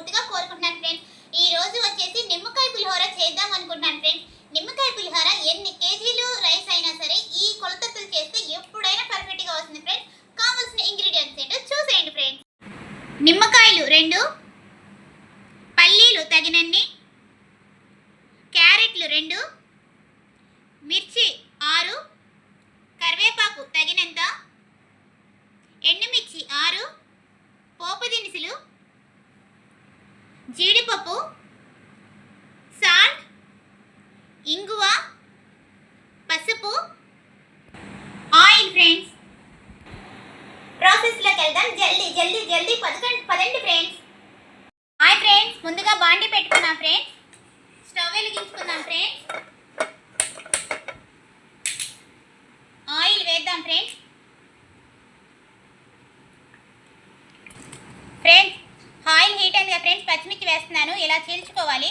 మనస్ఫూర్తిగా కోరుకుంటున్నాను ఫ్రెండ్స్ ఈ రోజు వచ్చేసి నిమ్మకాయ పులిహోర చేద్దాం అనుకుంటున్నాను ఫ్రెండ్స్ నిమ్మకాయ పులిహోర ఎన్ని కేజీలు రైస్ అయినా సరే ఈ కొలతలు చేస్తే ఎప్పుడైనా పర్ఫెక్ట్గా వస్తుంది ఫ్రెండ్స్ కావాల్సిన ఇంగ్రీడియంట్స్ ఏంటో చూసేయండి ఫ్రెండ్స్ నిమ్మకాయలు రెండు పల్లీలు తగినన్ని క్యారెట్లు రెండు మిర్చి ఆరు కరివేపాకు తగినంత ఎండుమిర్చి ఆరు పోపు దినుసులు జీడిపప్పు సాల్ట్ ఇంగువ పసుపు. ఆయిల్ ఫ్రెండ్స్ ప్రాసెస్లోకి వెళ్దాం. జల్దీ జల్దీ జల్దీ పదకండి పదండి ఫ్రెండ్స్ హాయ్ ఫ్రెండ్స్ ముందుగా బాండి పెట్టుకున్నాం ఫ్రెండ్స్ స్టవ్ వెలిగించుకుందాం ఫ్రెండ్స్ ఆయిల్ వేద్దాం ఫ్రెండ్స్ ఫ్రెండ్స్ ఆయిల్ హీట్ అయింది కదా ఫ్రెండ్స్ పచ్చిమిర్చి వేస్తున్నాను. ఇలా చీల్చుకోవాలి.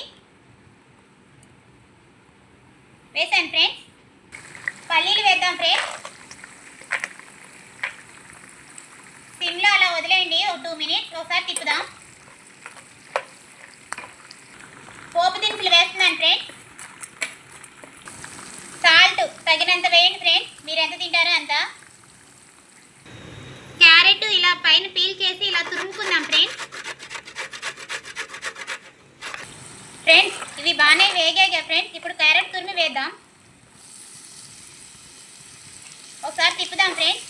వేసాను ఫ్రెండ్స్ పల్లీలు వేద్దాం ఫ్రెండ్స్ సిమ్లో అలా వదిలేయండి. ఒక టూ మినిట్స్ ఒకసారి తిప్పుదాం. పోపు దినుసులు వేస్తున్నాను ఫ్రెండ్స్ సాల్ట్ తగినంత వేయండి ఫ్రెండ్స్ మీరు ఎంత తింటారో అంత. క్యారెట్ ఇలా పైన పీల్ చేసి ఇలా తురుముకుందాం ఫ్రెండ్స్ ఫ్రెండ్స్ ఇవి బాగానే వేగాయి ఫ్రెండ్స్ ఇప్పుడు క్యారెట్ తురిమి వేద్దాం. ఒకసారి తిప్పుదాం ఫ్రెండ్స్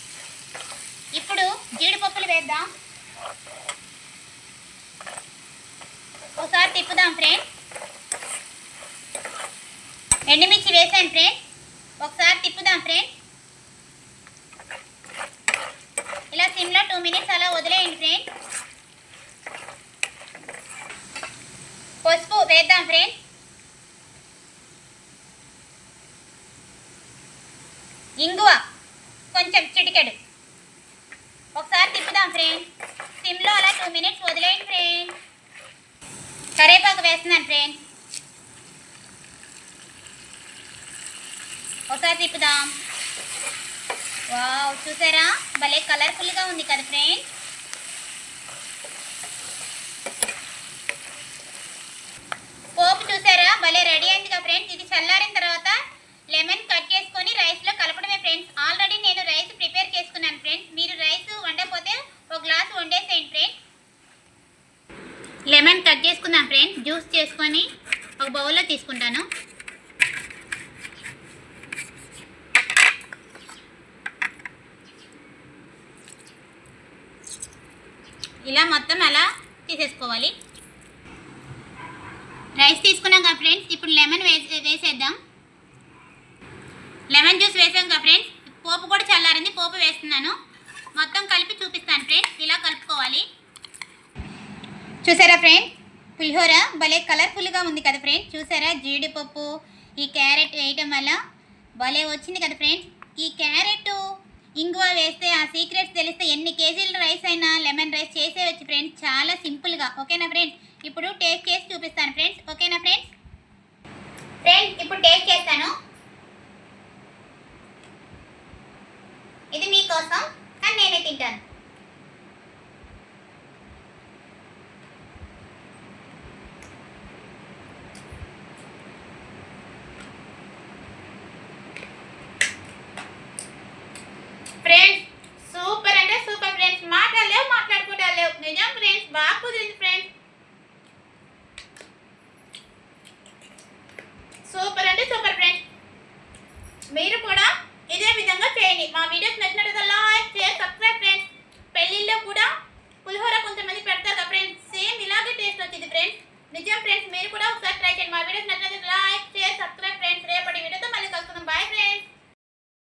ఇప్పుడు జీడిపప్పులు వేద్దాం. ఒకసారి తిప్పుదాం ఫ్రెండ్స్ ఎండుమిర్చి వేసాను ఫ్రెండ్స్ ఒకసారి తిప్పుదాం ఫ్రెండ్స్ ఇలా సిమ్లో టూ మినిట్స్ అలా వదిలేయండి ఫ్రెండ్స్ పసుపు వేద్దాం ఫ్రెండ్స్ ఇంగువ కొంచెం చిటికెడు. ఒకసారి తిప్పుదాం ఫ్రెండ్స్ సిమ్లో అలా టూ మినిట్స్ వదిలేయండి ఫ్రెండ్స్ కరేపాకు వేస్తున్నాను ఫ్రెండ్స్ ఒకసారి తిప్పుదాం. వావ్ చూసారా? భలే కలర్ఫుల్గా ఉంది కదా ఫ్రెండ్స్ పోపు చూసారా? భలే రెడీ అయింది కదా ఫ్రెండ్స్ ఇది చల్లారిన తర్వాత లెమన్ కట్ చేసుకొని రైస్లో కలపడమే ఫ్రెండ్స్ ఆల్రెడీ నేను రైస్ ప్రిపేర్ చేసుకున్నాను ఫ్రెండ్స్ మీరు రైస్ వండకపోతే ఒక గ్లాస్ వండేసేయండి ఫ్రెండ్స్ లెమన్ కట్ చేసుకుందాం ఫ్రెండ్స్ జ్యూస్ చేసుకొని ఒక బౌల్లో తీసుకుంటాను. ఇలా మొత్తం అలా తీసేసుకోవాలి. రైస్ తీసుకున్నాం కదా ఫ్రెండ్స్ ఇప్పుడు లెమన్ వేసే వేసేద్దాం. లెమన్ జ్యూస్ వేసాం కదా ఫ్రెండ్స్ పోపు కూడా చల్లారింది పోపు వేస్తున్నాను. మొత్తం కలిపి చూపిస్తాను ఫ్రెండ్స్ ఇలా కలుపుకోవాలి. చూసారా ఫ్రెండ్స్ పులిహోర భలే కలర్ఫుల్గా ఉంది కదా ఫ్రెండ్స్ చూసారా జీడిపప్పు ఈ క్యారెట్ వేయటం వల్ల భలే వచ్చింది కదా ఫ్రెండ్స్. ఈ క్యారెట్ ఇంగువ వేస్తే ఆ సీక్రెట్స్ తెలిస్తే ఎన్ని కేజీల రైస్ అయినా లెమన్ రైస్ చేసేవచ్చు ఫ్రెండ్స్ చాలా సింపుల్గా ఓకేనా ఫ్రెండ్స్? ఇప్పుడు టేస్ట్ చేసి చూపిస్తాను ఫ్రెండ్స్. ఓకేనా ఫ్రెండ్స్? ఫ్రెండ్స్ ఇప్పుడు టేస్ట్ చేస్తాను. ఇది మీకోసం కానీ నేనే తింటాను. ఫ్రెండ్స్ సూపర్ అంటే సూపర్ ఫ్రెండ్స్. మాట్లాడలేవు మాట్లాడుకుంటా లేవు. నిజం ఫ్రెండ్స్ బాగా కుదిరింది ఫ్రెండ్స్. మీరు కూడా ఇదే విధంగా చేయండి. మా వీడియోస్ నచ్చినట్టు లైక్ చేయ సబ్స్క్రైబ్ ఫ్రెండ్స్ పెళ్ళిళ్ళలో కూడా పులిహోర కొంతమంది పెడతారు ఫ్రెండ్స్ సేమ్ ఇలాగే టేస్ట్ వచ్చింది ఫ్రెండ్స్ నిజం ఫ్రెండ్స్ మీరు కూడా ఒకసారి ట్రై చేయండి. మా వీడియోస్ నచ్చినట్టు లైక్ చేయ సబ్స్క్రైబ్ ఫ్రెండ్స్ రేపటి వీడియోతో మళ్ళీ కలుసుకుందాం. Bye friends